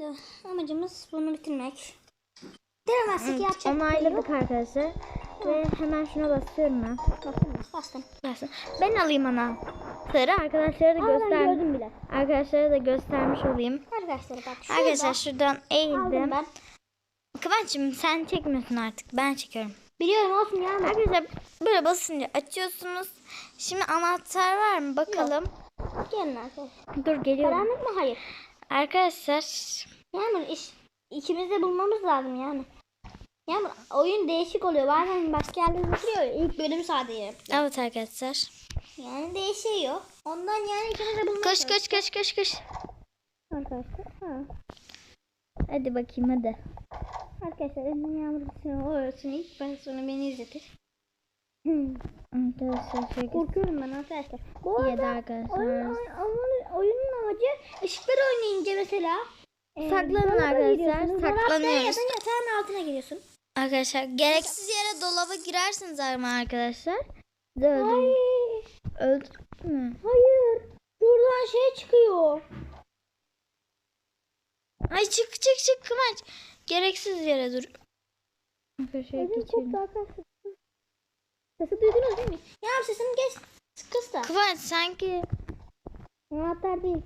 Şimdi amacımız bunu bitirmek. Bitiremezsek yapacak bir şey yok. Onayladık arkadaşlar. Ve hemen şuna basıyorum ben. Bastım, bastım. Ben alayım anahtarı. Arkadaşlara da Aa, göster. bile. Arkadaşlara da göstermiş olayım. Arkadaşlar bak şurada Arkadaşlar şuradan eğildim. ben. Kıvanç'ım sen çekmiyorsun artık. Ben çekiyorum. Biliyorum olsun ya. Arkadaşlar böyle basınca açıyorsunuz. Şimdi anahtar var mı? Bakalım. Gelin arkadaşlar. Dur geliyorum. Karanlık mı? Hayır. Arkadaşlar Yağmur iş ikimiz de bulmamız lazım yani. Yağmur oyun değişik oluyor. Bazen başka yerlere bitiriyor. ya, İlk bölüm sadece yapıyor. evet arkadaşlar. Yani değişiyor. Ondan yani ikimiz de bulmamız Koş koş koş koş koş. Arkadaşlar. Ha. Hadi bakayım hadi. Arkadaşlar Emre Yağmur bitsin. O öğretsin ilk ben sonra beni izletir. Arkadaşlar şöyle Korkuyorum ben arkadaşlar. Bu arada arkadaşlar. oyun, oyun, oyun- oyunun amacı ışıklar oynayınca mesela Saklanın arkadaşlar, saklanıyoruz. Ya da yatağın altına giriyorsun. Arkadaşlar gereksiz yere dolaba girersiniz ama arkadaşlar. Öldürür. Öldürür mü? hayır. Şuradan şey çıkıyor. Ay çık çık çık Kıvanç. Gereksiz yere dur. Arkadaşlar geçelim. Sesi duydunuz değil mi? Ya sesim geç. Kıs da. Kıvanç sanki Anahtar değil.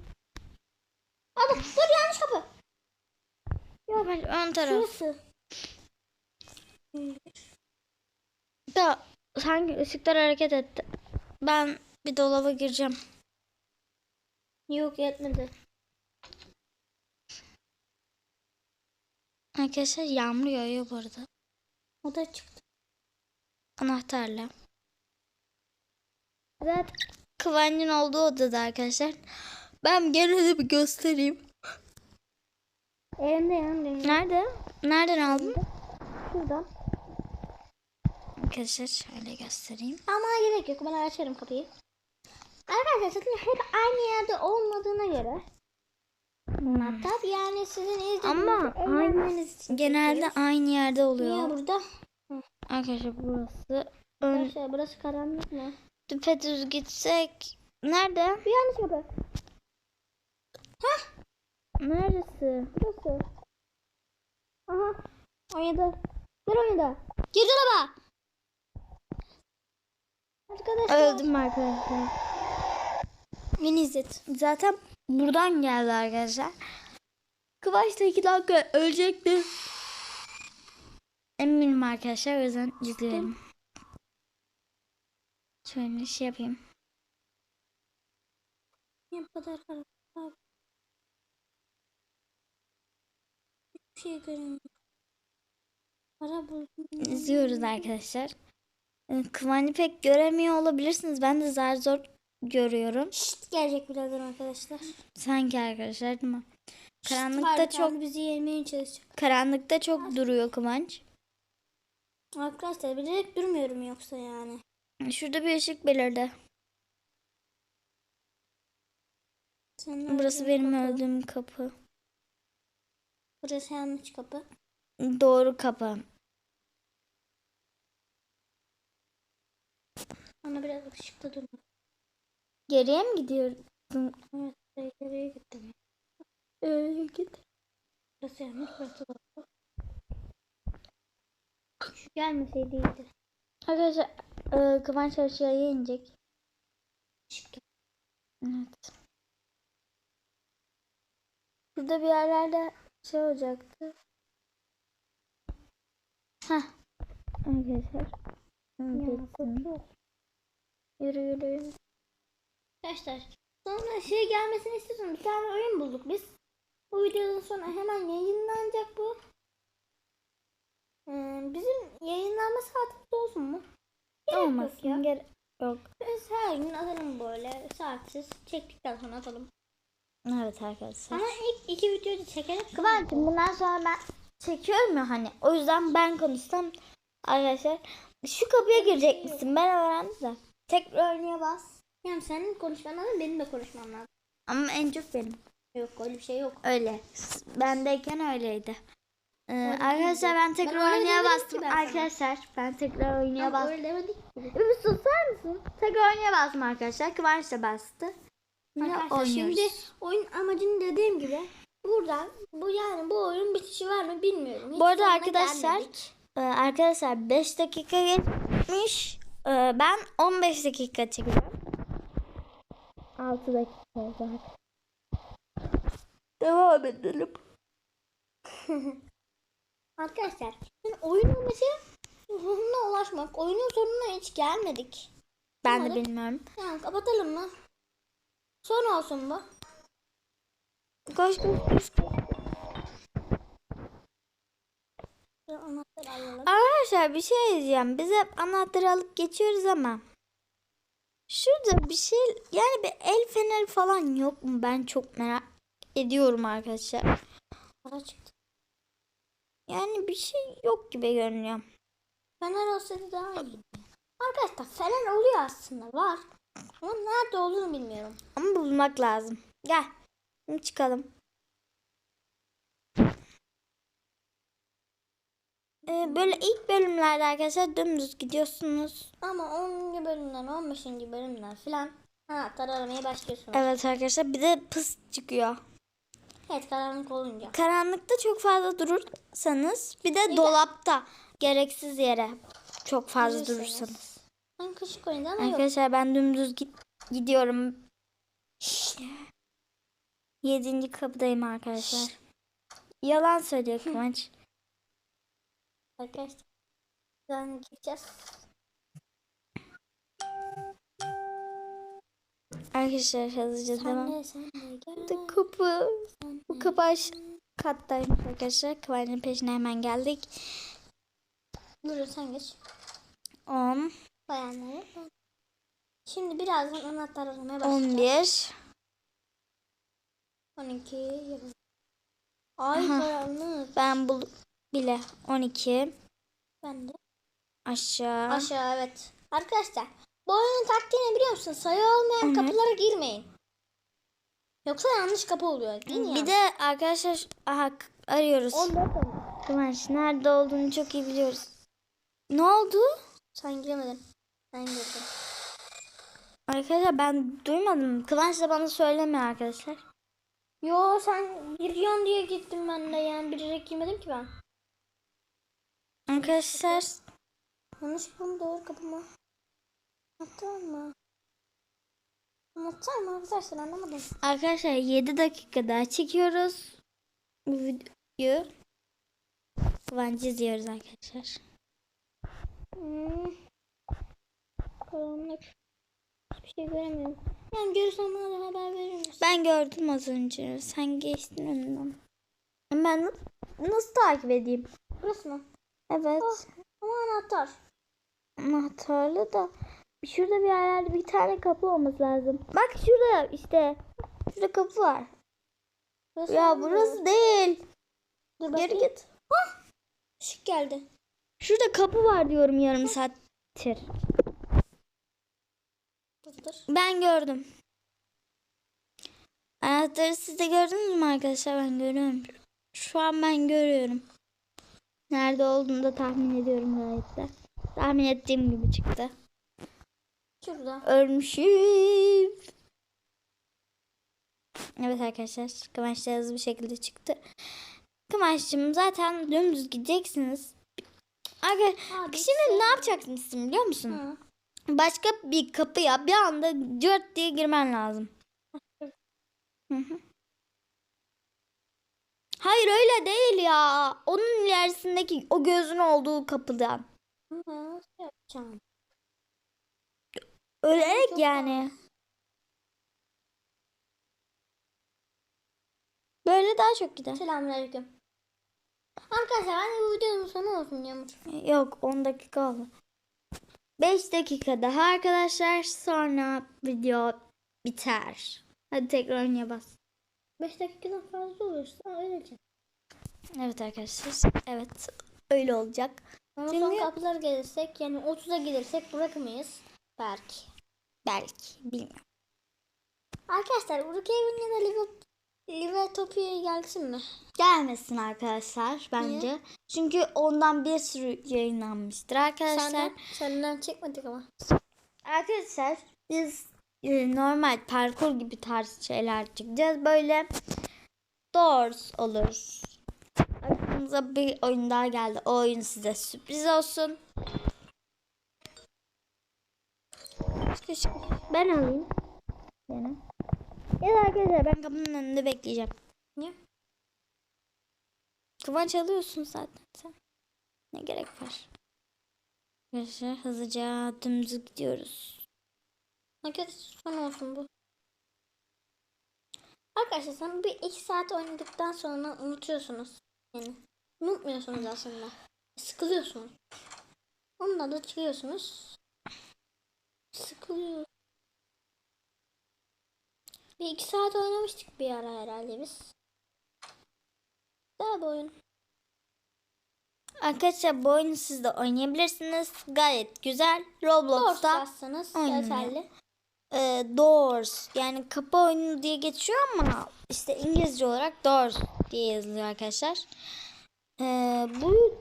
Hadi dur yanlış kapı. Yok ben ön taraf. Şurası. Da sanki ışıklar hareket etti. Ben bir dolaba gireceğim. Yok yetmedi. Arkadaşlar yağmur yağıyor bu arada. O da çıktı. Anahtarla. Zaten Kıvancın olduğu odada arkadaşlar. Ben gene de bir göstereyim. Elimde yanımda. Nerede? Nereden aldın? Şuradan. Arkadaşlar şöyle göstereyim. Ama gerek yok. Ben açarım kapıyı. Arkadaşlar zaten hep aynı yerde olmadığına göre. Hatta yani sizin izlediğiniz Ama için Genelde aynı yerde Niye oluyor. burada? Arkadaşlar burası ön Arkadaşlar burası karanlık mı? düpedüz gitsek. Nerede? Bir yanlış kapı. Neresi? Burası. Aha. 17. Gel 17. Gir dolaba. Arkadaşlar. Öldüm arkadaşlar. Beni izlet. Zaten buradan geldi arkadaşlar. Kıvanç da iki dakika ölecekti. Eminim arkadaşlar o yüzden izleyelim. Şöyle şey yapayım. Bu kadar? Hiçbir şey göremiyorum. Para buldum. İzliyoruz arkadaşlar. Ee, Kıvancı pek göremiyor olabilirsiniz. Ben de zar zor görüyorum. Şşt gelecek birazdan arkadaşlar. Sanki arkadaşlar değil mi? Şşt, Karanlıkta var, çok bizi yemeye çalışacak. karanlıkta çok duruyor Kıvanç. Arkadaşlar bilerek durmuyorum yoksa yani. Şurada bir ışık belirdi. Senin Burası benim kapı. öldüğüm kapı. Burası yanlış kapı. Doğru kapı. Ama biraz ışıkta durma. Geriye mi gidiyorsun? Evet, geriye gittim. Ee, git. Burası yanlış, burası doğru. Gelmeseydi iyiydi. Arkadaşlar e, Kıvanç aşağıya inecek. Evet. Burada bir yerlerde şey olacaktı. Heh. Arkadaşlar. Yürü yürü yürü. Arkadaşlar sonra şey gelmesini istiyorsun. Bir tane oyun bulduk biz. Bu videodan sonra hemen yayınlanacak bu. Ee, bizim yayınlanma saatimiz olsun mu? Gerek yok Olmasın. ya. Gerek yok. Biz her gün atalım böyle saatsiz. Çektikten sonra atalım. Evet arkadaşlar. Ama ilk iki videoyu çekelim. Kıvancım bundan sonra ben çekiyorum ya hani. O yüzden ben konuşsam arkadaşlar. Şu kapıya girecek misin? Ben öğrendim de. Tekrar oynaya bas. Yani senin konuşman lazım benim de konuşmam lazım. Ama en çok benim. Yok öyle bir şey yok. Öyle. Bendeyken öyleydi. Ee, arkadaşlar ben Ben tekrar öyle oynaya bastım. ben. Arkadaşlar ben tekrar oynaya bastım. Bir susar mısın? Tekrar oynaya bastım arkadaşlar. Kıvanç da bastı. Yine Arkadaşlar oynuyoruz. şimdi oyun amacını dediğim gibi buradan bu yani bu oyun bitişi var mı bilmiyorum. Hiç Bu arada arkadaşlar e, arkadaşlar 5 dakika geçmiş. E, ben 15 dakika çekiyorum. 6 dakika oldu. Devam edelim. Arkadaşlar şimdi oyun amacı sonuna ulaşmak. Oyunun sonuna hiç gelmedik. Ben de Umarım. bilmiyorum. Yani kapatalım mı? Son olsun bu. Koş. Arkadaşlar bir şey diyeceğim. Biz hep anahtarı alıp geçiyoruz ama şurada bir şey yani bir el feneri falan yok mu? Ben çok merak ediyorum arkadaşlar. Para çıktı. Yani bir şey yok gibi görünüyor. Fener olsaydı daha iyi. Arkadaşlar fener oluyor aslında var. Ama nerede olduğunu bilmiyorum. Ama bulmak lazım. Gel. Şimdi çıkalım. Ee, böyle ilk bölümlerde arkadaşlar dümdüz gidiyorsunuz. Ama 10. bölümden 15. bölümden filan anahtar aramaya başlıyorsunuz. Evet arkadaşlar bir de pıs çıkıyor. Evet karanlık olunca. Karanlıkta çok fazla durursanız bir de dolapta gereksiz yere çok fazla Durursanız. durursanız. Ben kaşık oynadı ama yok. Arkadaşlar ben dümdüz git gidiyorum. Yedinci kapıdayım arkadaşlar. Yalan söylüyor Kıvanç. Arkadaşlar. Buradan gideceğiz. Arkadaşlar hızlıca Sen devam. de sen de kapı. Bu kapı aş kattaymış arkadaşlar. Kıvanç'ın peşine hemen geldik. Buyurun sen geç. 10, Bayanları. Şimdi birazdan anahtar aramaya başlayacağız. 11, 12, 20. Ay Aha. karanlık. ben bul bile 12 Ben de. aşağı. Aşağı evet. Arkadaşlar bu oyunun taktiğini biliyor musun? Sayı olmayan Hı hı. kapılara girmeyin. Yoksa yanlış kapı oluyor değil mi? Bir de arkadaşlar aha arıyoruz. 14 oldu. Kıvanç nerede olduğunu çok iyi biliyoruz. Ne oldu? Sen giremedin. Ben girdim. Arkadaşlar ben duymadım. Kıvanç da bana söylemiyor arkadaşlar. Yo sen giriyorsun diye gittim ben de yani bilerek girmedim ki ben. Arkadaşlar Yanlış kapımı doğru kapımı. Anahtar mı? Anahtar mı arkadaşlar anlamadım. arkadaşlar 7 dakika daha çekiyoruz. Bu videoyu. Kıvanç'ı izliyoruz arkadaşlar. Hmm. Karanlık. Hiçbir şey göremiyorum. Yani görürsem bana da haber verir misin? Ben gördüm az önce. Sen geçtin önümden. Ben nasıl, takip edeyim? Burası mı? Evet. Ama anahtar. Anahtarlı da şurada bir yerlerde bir tane kapı olması lazım. Bak şurada işte. Şurada kapı var. Burası Ya burası değil. Dur Geri bakayım. git. Işık geldi. Şurada kapı var diyorum yarım saattir. Dur. Ben gördüm. Anahtarı siz de gördünüz mü arkadaşlar? Ben görüyorum. Şu an ben görüyorum. Nerede olduğunu da tahmin ediyorum gayet de. Tahmin ettiğim gibi çıktı. Şurada. Ölmüşüm. Evet arkadaşlar. Kıvanç hızlı bir şekilde çıktı. Kıvanç'cığım zaten dümdüz gideceksiniz. Arkadaşlar Abi, şimdi ne yapacaksınız siz biliyor musun? Hı. Başka bir kapıya bir anda cırt diye girmen lazım. Hı hı. Hayır öyle değil ya. Onun ilerisindeki o gözün olduğu kapıdan. Hı, Nasıl yapacağım? Ölerek Çok yani. Böyle daha çok gider. Selamünaleyküm. Arkadaşlar de bu videonun sonu olsun Yağmur. Yok 10 dakika oldu. 5 dakika daha arkadaşlar sonra video biter. Hadi tekrar oynaya bas. 5 dakikadan fazla olursa öylece. Evet arkadaşlar. Evet öyle olacak. Ama Çünkü- son kapılara gelirsek yani 30'a gelirsek bırakamayız. Belki. Belki bilmiyorum. Arkadaşlar Brookhaven ya da Liverpool Liverpool'a gelsin mi? Gelmesin arkadaşlar bence. Çünkü ondan bir sürü yayınlanmıştır arkadaşlar. Senden, senden çekmedik ama. Arkadaşlar biz e, normal parkur gibi tarz şeyler çıkacağız. Böyle Doors olur. Aklınıza bir oyun daha geldi. O oyun size sürpriz olsun. Çıkış. Ben alayım. Benim. Ya da arkadaşlar ben kapının önünde bekleyeceğim. Niye? Kıvanç alıyorsun zaten sen. Ne gerek var? Arkadaşlar hızlıca dümdüz gidiyoruz. Arkadaşlar son olsun bu. Arkadaşlar sen bir iki saat oynadıktan sonra unutuyorsunuz. Yani unutmuyorsunuz aslında. Sıkılıyorsunuz. Onunla da çıkıyorsunuz. Sıkılıyor. Bir iki saat oynamıştık bir ara herhalde biz. Daha bu oyun. Arkadaşlar bu oyunu siz de oynayabilirsiniz. Gayet güzel. Roblox'ta. Yeterli. e, Doors yani kapı oyunu diye geçiyor ama işte İngilizce olarak Doors diye yazılıyor arkadaşlar. E, bu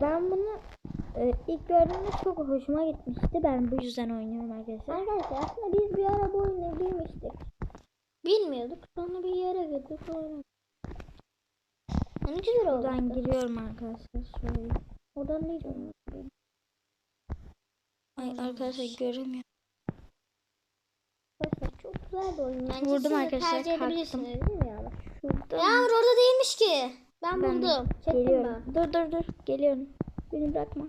ben bunu e, ilk gördüğümde çok hoşuma gitmişti. Ben bu yüzden oynuyorum arkadaşlar. Arkadaşlar aslında biz bir ara bu oyunu bilmiştik. Bilmiyorduk. Sonra bir yere girdik. oynadık. Yani güzel oldu. Buradan giriyorum arkadaşlar. Şöyle. Oradan değil mi? Ay arkadaşlar göremiyorum. Arkadaşlar çok güzel bir oyun. Yani Vurdum arkadaşlar, Tercih kalktım. edebilirsiniz değil mi ya? Şurada orada değilmiş ki. Ben, Ben buldum. Çektim geliyorum. ben. Dur dur dur. Geliyorum. Beni bırakma.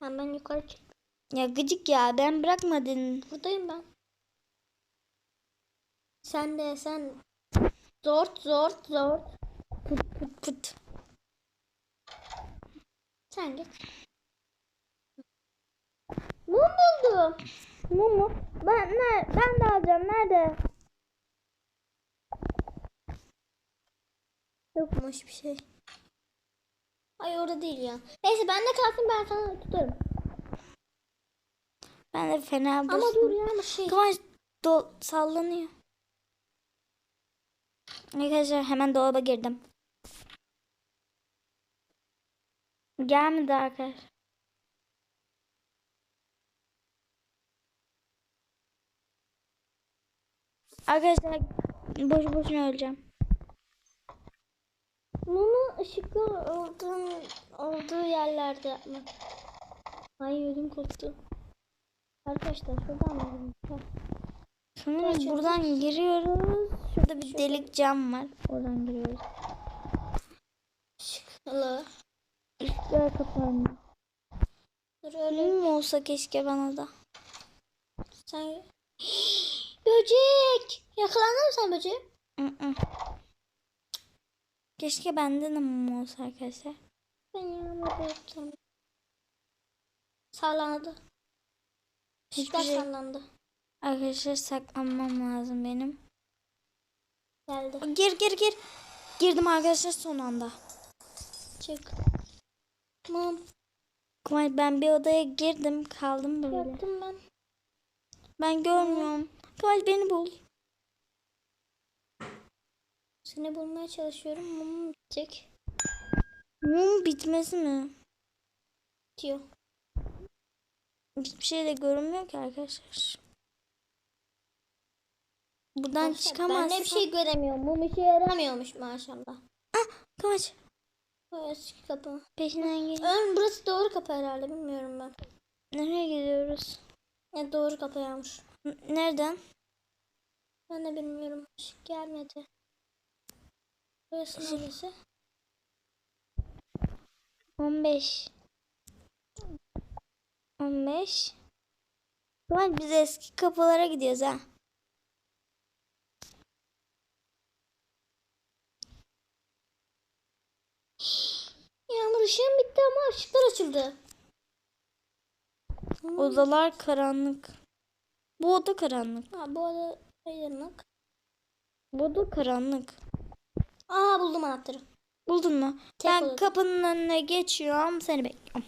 Ben yukarı çıktım. Ya gıcık ya ben bırakmadın. Buradayım ben. Sen de sen. Zort zort zort. Pıt pıt pıt. Sen git. Mum buldum. Mumu. Ben ne? Ben de alacağım. Nerede? Yokmuş bir şey. Ay orada değil ya. Neyse ben de kalsın ben sana tutarım. Ben de fena Ama bozdum. dur ya bir şey. Kıvanç do sallanıyor. Arkadaşlar hemen dolaba girdim. Gelmedi arkadaşlar. Arkadaşlar boş boşuna öleceğim. Mumu ışıklı olduğun, olduğu yerlerde yapma. Ay ödüm koptu. Arkadaşlar şuradan mı? Sanırım Kaçıyoruz? buradan giriyoruz. Şurada bir Şurada. delik cam var. Oradan giriyoruz. Işıklı. Üstler kapandı. Dur öyle Mum olsa keşke bana da. sen... Böcek! Yakalandın mı sen böceğe? Keşke bende de mum olsa arkadaşlar. Ben yanıma böğürtüm. Sallandı. Hiçbir şey- sallandı. Arkadaşlar saklanmam lazım benim. Geldi. Gir gir gir. Girdim arkadaşlar son anda. Çık. Mum. Kumaş ben bir odaya girdim kaldım böyle. Yaptım ben. Ben görmüyorum. Kumaş beni bul. Seni bulmaya çalışıyorum. Mumum bitecek. Mum bitmesi mi? Diyor. Hiçbir şey de görünmüyor ki arkadaşlar. Buradan Ben çıkamazsın. de bir şey göremiyorum. Mum işe yaramıyormuş maşallah. Kumaş Bu eski kapı. peşinden gel. Ön burası doğru kapı herhalde bilmiyorum ben. Nereye gidiyoruz? Ne doğru kapı Yağmur. Nereden? Ben de bilmiyorum. Gelmedi. Burası neresi? 15. 15. Kumaş biz eski kapılara gidiyoruz ha. Yağmur ışığım bitti ama ışıklar açıldı. Hmm. Odalar karanlık. Bu oda karanlık. Ha, bu arada aydınlık. Bu oda karanlık. Aa buldum anahtarı. Buldun mu? Tek ben odada. kapının önüne geçiyorum. Seni bekliyorum.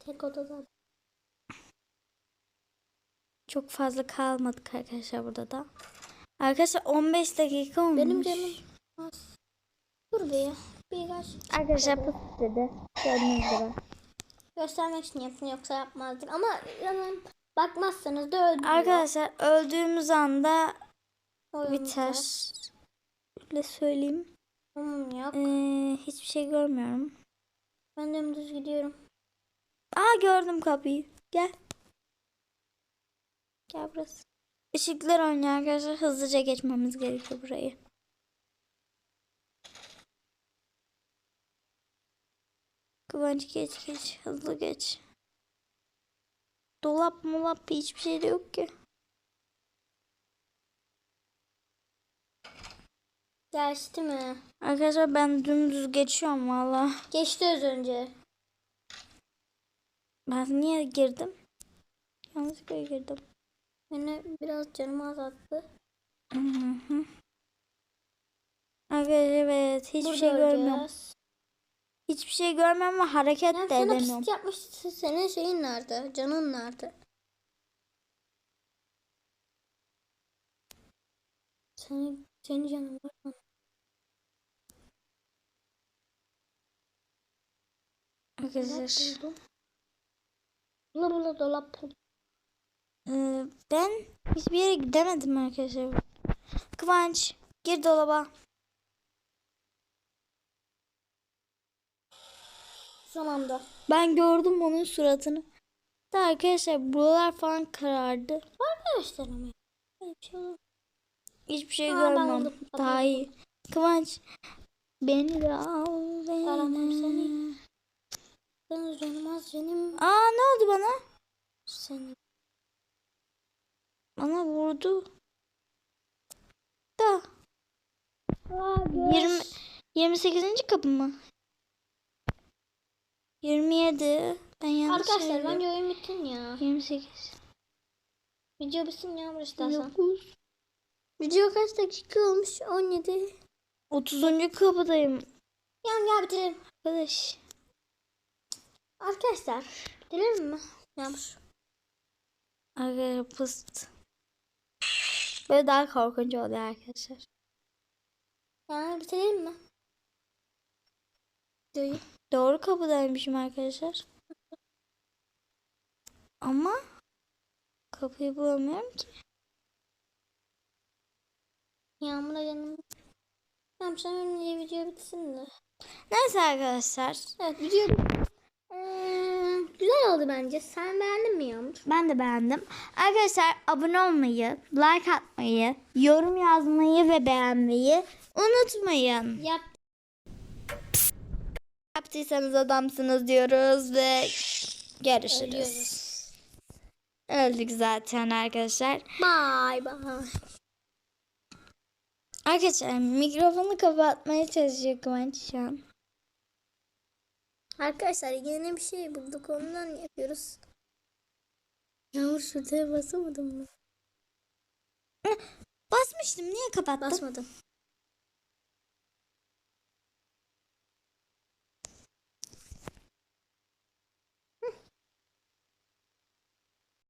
Tek odada. Çok fazla kalmadık arkadaşlar burada da. Arkadaşlar 15 dakika olmuş. Benim canım az. Dur be ya. Birkaç Arkadaşlar pıt dedi. Gördüğünüz gibi. göstermek için yaptım yoksa yapmazdık. Ama hemen bakmazsanız da öldürüyor. Arkadaşlar öldüğümüz anda biter. Öyle söyleyeyim. Tamam yok. Ee, hiçbir şey görmüyorum. Ben dümdüz gidiyorum. Aa gördüm kapıyı. Gel. Gel burası. Işıklar oynuyor arkadaşlar. Hızlıca geçmemiz gerekiyor burayı. Kıvanç geç geç. Hızlı geç. Dolap molap hiçbir şey de yok ki. Geçti mi? Arkadaşlar ben dümdüz geçiyorum valla. Geçti az önce. Ben niye girdim? Yanlışlıkla girdim. Beni biraz canımı azalttı. Hı hı. Arkadaşlar evet hiçbir Burada şey görmüyorum. öleceğiz. Hiçbir şey görmüyorum ama hareket Ben de edemiyorum. pist yapmış. Senin şeyin nerede? Canın nerede? Senin, senin canın var mı? Arkadaşlar. Bula bula dolap buldum. e, ben hiçbir yere gidemedim arkadaşlar. Kıvanç gir dolaba. Zamanda. Ben gördüm onun suratını. Da arkadaşlar buralar falan karardı. Arkadaşlar ama. Şey. Hiçbir şey Aa, ben görmem. Daha iyi. Kıvanç beni de al beni. Aramam seni. Ben canımaz canım. Aa ne oldu bana? Seni. Bana vurdu. Da Aa, 20 28. kapı mı? 27. Ben yanlış Arkadaşlar söyledim. bence oyun bitsin ya. 28. Video bitsin ya burası istersen. 9. Video kaç dakika olmuş? 17. 30. kapıdayım. Yan gel bitirelim. Arkadaş. Arkadaşlar bitirelim mi? Yağmur. Arkadaşlar pıst. Böyle daha korkunç oluyor arkadaşlar. Yani bitirelim mi? Videoyu. Doğru kapıdaymışım arkadaşlar. Ama kapıyı bulamıyorum ki. Yağmur'a canım. Tamam sen önce video bitsin de. Neyse arkadaşlar. Evet video Ee, güzel oldu bence. Sen beğendin mi Yağmur? Ben de beğendim. Arkadaşlar abone olmayı, like atmayı, yorum yazmayı ve beğenmeyi unutmayın. Yap. Yaptıysanız adamsınız diyoruz ve görüşürüz. Ölüyoruz. Öldük zaten arkadaşlar. Bye bye. Arkadaşlar mikrofonu kapatmaya çalışıyor Kıvanç şu an. Arkadaşlar yeni bir şey bulduk ondan yapıyoruz. Yağmur şuraya basamadın mı? Basmıştım niye kapattın? Basmadım.